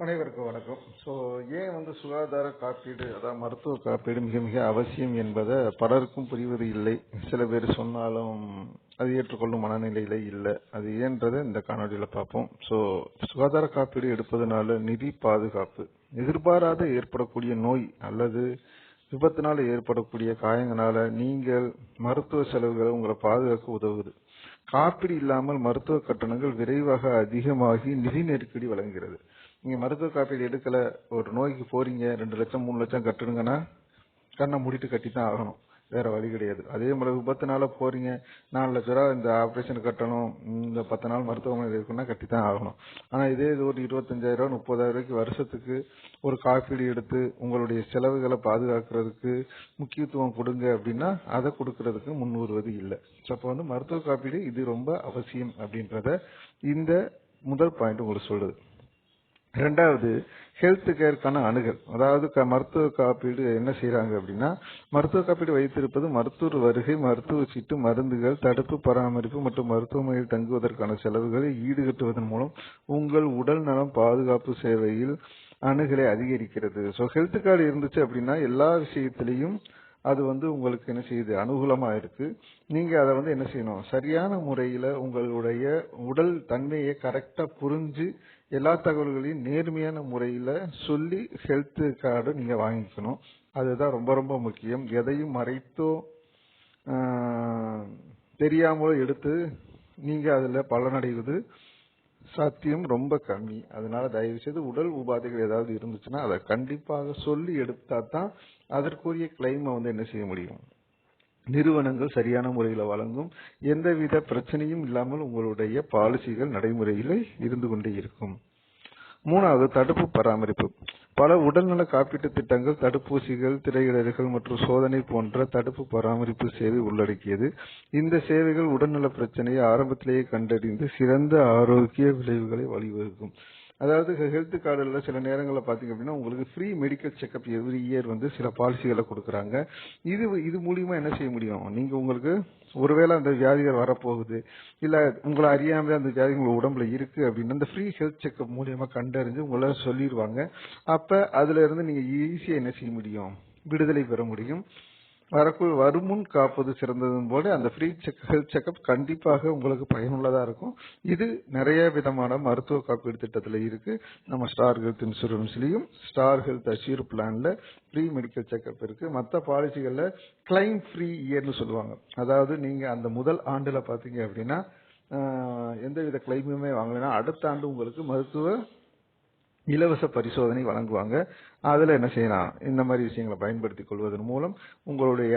அனைவருக்கும் வணக்கம். ஸோ ஏன் வந்து சுகாதார காப்பீடு அதாவது மருத்துவ காப்பீடு மிக மிக அவசியம் என்பதை பலருக்கும் புரிவது இல்லை. சில பேர் சொன்னாலும் அது ஏற்றுக்கொள்ளும் மனநிலையில இல்லை. அது ஏன்றதை இந்த காணொலியில் பார்ப்போம். ஸோ சுகாதார காப்பீடு எடுப்பதனால நிதி பாதுகாப்பு எதிர்பாராத ஏற்படக்கூடிய நோய் அல்லது விபத்தினால் ஏற்படக்கூடிய காயங்களால நீங்கள் மருத்துவ செலவுகளை உங்களை பாதுகாக்க உதவுது. காப்பீடு இல்லாமல் மருத்துவ கட்டணங்கள் விரைவாக அதிகமாகி நிதி நெருக்கடி வழங்குகிறது. நீங்கள் மருத்துவ காப்பீடு எடுக்கல ஒரு நோய்க்கு போகிறீங்க ரெண்டு லட்சம் மூணு லட்சம் கட்டணுங்கன்னா கண்ணை மூடிட்டு கட்டி தான் ஆகணும். வேறு வழி கிடையாது. அதே மாதிரி விபத்துனால போகிறீங்க நாலு லட்ச ரூபா இந்த ஆப்ரேஷன் கட்டணும் இந்த பத்து நாள் மருத்துவமனை இருக்குன்னா கட்டி தான் ஆகணும். ஆனால் இதே இது ஒரு இருபத்தஞ்சாயிரம் முப்பதாயிரம் ரூபாய்க்கு வருஷத்துக்கு ஒரு காப்பீடு எடுத்து உங்களுடைய செலவுகளை பாதுகாக்கிறதுக்கு முக்கியத்துவம் கொடுங்க அப்படின்னா அதை கொடுக்கறதுக்கு முன் வருவது இல்லை. ஸோ அப்போ வந்து மருத்துவ காப்பீடு இது ரொம்ப அவசியம் அப்படின்றத இந்த முதல் பாயிண்ட் உங்களுக்கு சொல்லுது. ரெண்டாவது ஹெல்த் கேருக்கான அணுகல். அதாவது க- மருத்துவ காப்பீடு என்ன செய்கிறாங்க அப்படின்னா மருத்துவ காப்பீடு வைத்திருப்பது மருத்துவர் வருகை மருத்துவ சீட்டு மருந்துகள் தடுப்பு பராமரிப்பு மற்றும் மருத்துவமனையில் தங்குவதற்கான செலவுகளை ஈடுகட்டுவதன் மூலம் உங்கள் உடல் நலம் பாதுகாப்பு சேவையில் அணுகலை அதிகரிக்கிறது. ஸோ ஹெல்த் கார்டு இருந்துச்சு அப்படின்னா எல்லா விஷயத்திலையும் அது வந்து உங்களுக்கு என்ன செய்யுது? அனுகூலமாக இருக்குது நீங்கள் அதை வந்து என்ன செய்யணும்? சரியான முறையில் உங்களுடைய உடல் தன்மையை கரெக்டாக புரிஞ்சு எல்லா தகவல்களையும் நேர்மையான முறையில் சொல்லி ஹெல்த் கார்டு நீங்கள் வாங்கிக்கணும். அதுதான் ரொம்ப ரொம்ப முக்கியம். எதையும் மறைத்தோ தெரியாமல் தெரியாமலோ எடுத்து நீங்கள் அதில் பலனடைவது சாத்தியம் ரொம்ப கம்மி. அதனால தயவு செய்து உடல் உபாதைகள் ஏதாவது இருந்துச்சுன்னா அதை கண்டிப்பாக சொல்லி எடுத்தா தான் அதற்குரிய கிளைமை வந்து என்ன செய்ய முடியும்? நிறுவனங்கள் சரியான முறையில் வழங்கும் எந்தவித பிரச்சனையும் இல்லாமல் உங்களுடைய பாலிசிகள் நடைமுறையில் இருந்து கொண்டே இருக்கும். மூணாவது தடுப்பு பராமரிப்பு. பல உடல்நல காப்பீட்டு திட்டங்கள் தடுப்பூசிகள் திரையிடல்கள் மற்றும் சோதனை போன்ற தடுப்பு பராமரிப்பு சேவை உள்ளடக்கியது. இந்த சேவைகள் உடல்நல பிரச்சனையை ஆரம்பத்திலேயே கண்டறிந்து சிறந்த ஆரோக்கிய விளைவுகளை வழிவகுக்கும். அதாவது ஹெல்த் கார்டுல சில நேரங்களில் பார்த்தீங்க அப்படின்னா உங்களுக்கு free medical checkup every year வந்து சில பாலிசிகளை கொடுக்குறாங்க. இது இது மூலியமா என்ன செய்ய முடியும்? நீங்கள் உங்களுக்கு ஒருவேளை அந்த வியாதிகள் வரப்போகுது இல்லை உங்களை அறியாமல் அந்த வியாதி உங்கள் உடம்புல இருக்கு அப்படின்னு அந்த ஃப்ரீ ஹெல்த் செக்அப் மூலியமா கண்டறிஞ்சு உங்களை சொல்லிடுவாங்க. அப்போ அதுல இருந்து நீங்கள் ஈஸியாக என்ன செய்ய முடியும்? விடுதலை பெற முடியும். வரக்கு வருமுன் காப்பது சிறந்ததும் போல அந்த ஃப்ரீ செக் ஹெல்த் செக்அப் கண்டிப்பாக உங்களுக்கு பயனுள்ளதாக இருக்கும். இது நிறைய விதமான மருத்துவ காப்பீடு திட்டத்தில் இருக்கு. நம்ம ஸ்டார் ஹெல்த் இன்சூரன்ஸ்லேயும் ஸ்டார் ஹெல்த் அஷீர் பிளான்ல ஃப்ரீ மெடிக்கல் செக்அப் இருக்கு. மற்ற பாலிசிகளில் கிளைம் ஃப்ரீ இயர்னு சொல்லுவாங்க. அதாவது நீங்க அந்த முதல் ஆண்டில் பார்த்தீங்க அப்படின்னா எந்தவித கிளைமுமே வாங்கலைன்னா அடுத்த ஆண்டு உங்களுக்கு மருத்துவ இலவச பரிசோதனை வழங்குவாங்க. அதில் என்ன செய்யலாம்? இந்த மாதிரி விஷயங்களை பயன்படுத்தி கொள்வதன் மூலம் உங்களுடைய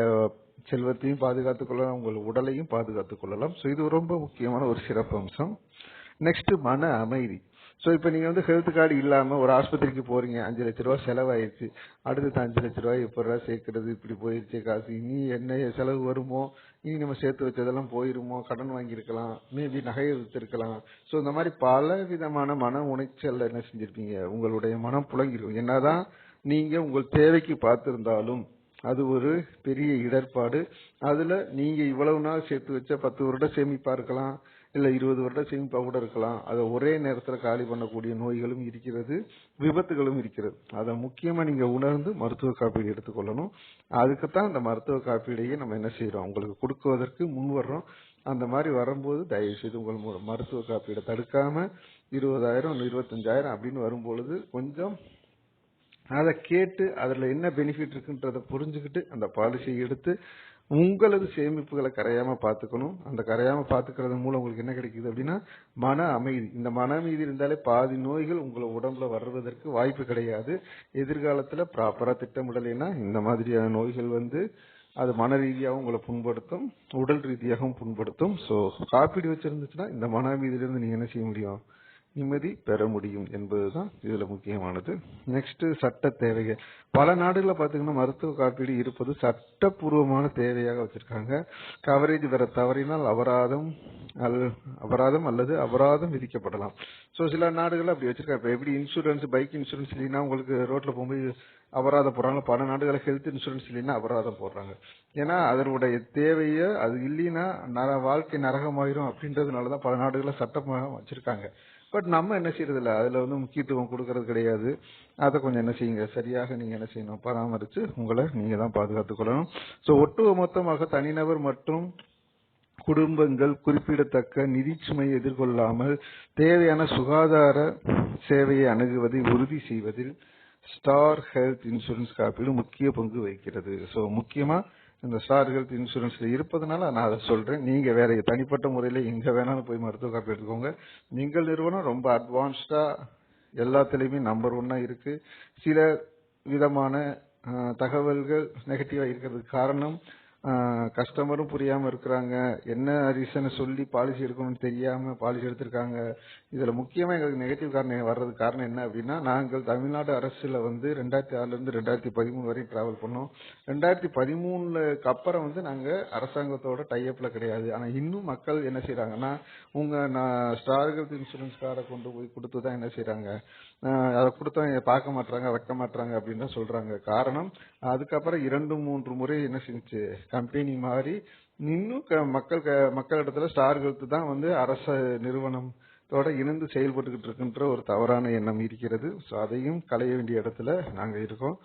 செல்வத்தையும் பாதுகாத்துக் கொள்ளலாம் உங்கள் உடலையும் பாதுகாத்துக் கொள்ளலாம். ஸோ இது ரொம்ப முக்கியமான ஒரு சிறப்பு அம்சம் நெக்ஸ்ட் மன அமைதி. ஸோ இப்போ நீங்கள் வந்து ஹெல்த் கார்டு இல்லாமல் ஒரு ஆஸ்பத்திரிக்கு போகிறீங்க அஞ்சு லட்ச ரூபா செலவாயிருச்சு. அடுத்தது அஞ்சு லட்ச ரூபாய் எப்படா சேர்க்கறது இப்படி போயிருச்சு காசு. இனி என்ன செலவு வருமோ இனி நம்ம சேர்த்து வச்சதெல்லாம் போயிருமோ கடன் வாங்கியிருக்கலாம் மேபி நகையை வித்திருக்கலாம். ஸோ இந்த மாதிரி பல விதமான மன உளைச்சல்ல என்ன செஞ்சிருப்பீங்க? உங்களுடைய மனம் புழங்கிருக்கும் என்னதான் நீங்கள் உங்கள் தேவைக்கு பார்த்துருந்தாலும் அது ஒரு பெரிய இடர்பாடு. அதில் நீங்கள் இவ்வளவு நாள் சேர்த்து வச்ச பத்து வருடம் சேமிப்பா இருக்கலாம். இல்லை இருபது வருடம் சேமிப்பாக கூட இருக்கலாம். அதை ஒரே நேரத்தில் காலி பண்ணக்கூடிய நோய்களும் இருக்கிறது விபத்துகளும் இருக்கிறது. அதை முக்கியமாக நீங்கள் உணர்ந்து மருத்துவ காப்பீடு எடுத்துக்கொள்ளணும். அதுக்குத்தான் அந்த மருத்துவ காப்பீடையே நம்ம என்ன செய்கிறோம் உங்களுக்கு கொடுக்குவதற்கு முன் வர்றோம். அந்த மாதிரி வரும்போது தயவு செய்து உங்கள் மருத்துவ காப்பீடை தடுக்காம இருபதாயிரம் இருபத்தஞ்சாயிரம் அப்படின்னு வரும்பொழுது கொஞ்சம் அதை கேட்டு அதில் என்ன பெனிஃபிட் இருக்குன்றதை புரிஞ்சுக்கிட்டு அந்த பாலிசியை எடுத்து உங்களது சேமிப்புகளை கரையாமல் பார்த்துக்கணும். அந்த கரையாமல் பார்த்துக்கிறது மூலம் உங்களுக்கு என்ன கிடைக்குது அப்படின்னா மன அமைதி. இந்த மன அமைதி இருந்தாலே பாதி நோய்கள் உங்களை உடம்புல வர்றதற்கு வாய்ப்பு கிடையாது. எதிர்காலத்தில் ப்ராப்பராக திட்டமிடலைன்னா இந்த மாதிரியான நோய்கள் வந்து அது மன ரீதியாகவும் உங்களை புண்படுத்தும் உடல் ரீதியாகவும் புண்படுத்தும். ஸோ காப்பீடு வச்சிருந்துச்சுன்னா இந்த மன அமைதியிலிருந்து நீங்கள் என்ன செய்ய முடியும்? நிம்மதி பெற முடியும் என்பதுதான் இதுல முக்கியமானது. நெக்ஸ்ட் சட்ட தேவைகள். பல நாடுகளில் பார்த்தீங்கன்னா மருத்துவ காப்பீடு இருப்பது சட்டப்பூர்வமான தேவையாக வச்சிருக்காங்க. கவரேஜ் பெற தவறினால் அபராதம் அல்- அபராதம் அல்லது அபராதம் விதிக்கப்படலாம். ஸோ சில நாடுகள் அப்படி வச்சிருக்காங்க. இப்போ எப்படி இன்சூரன்ஸ் பைக் இன்சூரன்ஸ் இல்லைன்னா உங்களுக்கு ரோட்டில் போகும்போது அபராதம் போடுறாங்க. பல நாடுகளில் ஹெல்த் இன்சூரன்ஸ் இல்லைன்னா அபராதம் போடுறாங்க. ஏன்னா அதனுடைய தேவையை அது இல்லைன்னா நர வாழ்க்கை நரகமாயிரும் அப்படின்றதுனால தான் பல நாடுகளில் சட்டமாக வச்சிருக்காங்க. பட் நம்ம என்ன செய்யறது இல்ல அதுல வந்து முக்கியத்துவம் கொடுக்கறது கிடையாது. அதை கொஞ்சம் என்ன செய்யுங்க? சரியாக நீங்க என்ன செய்யணும்? பராமரிச்சு உங்களை நீங்க தான் பாதுகாத்துக் கொள்ளணும். ஸோ ஒட்டு மொத்தமாக தனிநபர் மற்றும் குடும்பங்கள் குறிப்பிடத்தக்க நிதி சுமையை எதிர்கொள்ளாமல் தேவையான சுகாதார சேவையை அணுகுவதை உறுதி செய்வதில் ஸ்டார் ஹெல்த் இன்சூரன்ஸ் காப்பீடு முக்கிய பங்கு வகிக்கிறது. ஸோ முக்கியமா இந்த ஸ்டார் ஹெல்த் இன்சூரன்ஸ்ல இருப்பதனால நான் அதை சொல்றேன். நீங்க வேற தனிப்பட்ட முறையில எங்க வேணாலும் போய் மருத்துவ காப்பீடு எடுத்துக்கோங்க. நீங்கள் நிறுவனம் ரொம்ப அட்வான்ஸ்டா எல்லாத்துலேயுமே நம்பர் ஒன்னா இருக்கு. சில விதமான தகவல்கள் நெகட்டிவா இருக்கிறதுக்கு காரணம் கஸ்டமரும் புரியாம இருக்கிறாங்க. என்ன ரீசன் சொல்லி பாலிசி எடுக்கணும்னு தெரியாம பாலிசி எடுத்திருக்காங்க. இதுல முக்கியமா எங்களுக்கு நெகட்டிவ் காரணம் வர்றது காரணம் என்ன அப்படின்னா நாங்கள் தமிழ்நாடு அரசுல வந்து ரெண்டாயிரத்தி ஆறுல இருந்து ரெண்டாயிரத்தி பதிமூணு வரையும் டிராவல் பண்ணோம். ரெண்டாயிரத்தி பதிமூணுக்கு அப்புறம் வந்து நாங்க அரசாங்கத்தோட டைஅப்ல கிடையாது. ஆனா இன்னும் மக்கள் என்ன செய்யறாங்கன்னா உங்க நான் ஸ்டார் ஹெல்த் இன்சூரன்ஸ் கார்டை கொண்டு போய் கொடுத்து தான் என்ன செய்யறாங்க அதை கொடுத்தா பார்க்க மாட்டாங்க வைக்க மாட்டாங்க அப்படின்னு தான் சொல்றாங்க. காரணம் அதுக்கப்புறம் இரண்டு மூன்று முறை என்ன செஞ்சு கம்பெனி மாறி இன்னும் க- மக்கள் க- மக்களிடத்துல ஸ்டார் ஹெல்த் தான் வந்து அரச நிறுவனத்தோட இணைந்து செயல்பட்டுக்கிட்டு இருக்குன்ற ஒரு தவறான எண்ணம் இருக்கிறது. ஸோ அதையும் களைய வேண்டிய இடத்துல நாங்கள் இருக்கோம்.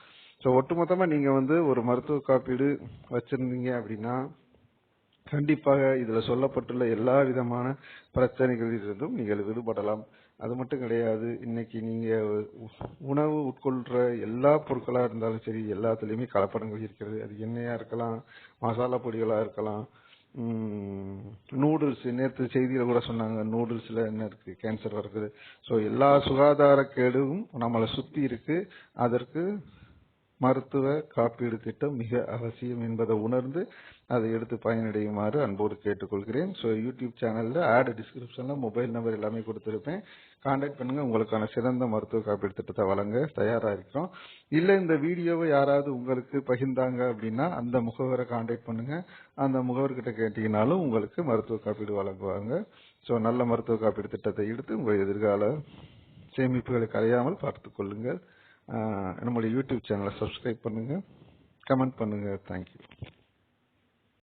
ஸோ ஒட்டுமொத்தமாக நீங்கள் வந்து ஒரு மருத்துவ காப்பீடு வச்சுருந்தீங்க அப்படின்னா கண்டிப்பாக இதில் சொல்லப்பட்டுள்ள எல்லா விதமான பிரச்சனைகளிலிருந்தும் நீங்கள் விடுபடலாம். அது மட்டும் கிடையாது இன்னைக்கு நீங்கள் உணவு உட்கொள்கிற எல்லா பொருட்களாக இருந்தாலும் சரி எல்லாத்துலேயுமே கலப்படங்கள் இருக்கிறது. அது எண்ணெயாக இருக்கலாம் மசாலா பொடிகளாக இருக்கலாம். நூடுல்ஸ் நேற்று செய்தியில் கூட சொன்னாங்க நூடுல்ஸில் என்ன இருக்குது கேன்சர் வருது ஸோ எல்லா சுகாதார கேடும் நம்மளை சுற்றி இருக்குது அதற்கு மருத்துவ காப்பீடு திட்டம் மிக அவசியம் என்பதை உணர்ந்து அதை எடுத்து பயனடையுமாறு அன்போடு கேட்டுக்கொள்கிறேன். ஸோ யூடியூப் சேனலில் ஆட் டிஸ்கிரிப்ஷனில் மொபைல் நம்பர் எல்லாமே கொடுத்துருப்பேன். காண்டாக்ட் பண்ணுங்கள் உங்களுக்கான சிறந்த மருத்துவ காப்பீடு திட்டத்தை வழங்க தயாராக இருக்கிறோம் இல்லை இந்த வீடியோவை யாராவது உங்களுக்கு பகிர்ந்தாங்க அப்படின்னா அந்த முகவரை காண்டாக்ட் பண்ணுங்கள் அந்த முகவர்கிட்ட கேட்டீங்கனாலும் உங்களுக்கு மருத்துவ காப்பீடு வழங்குவாங்க. ஸோ நல்ல மருத்துவ காப்பீடு திட்டத்தை எடுத்து உங்கள் எதிர்கால சேமிப்புகளை கரையாமல் பார்த்துக் கொள்ளுங்கள். நம்மளுடைய யூடியூப் சேனலை சப்ஸ்கிரைப் பண்ணுங்கள் கமெண்ட் பண்ணுங்கள் தேங்க்யூ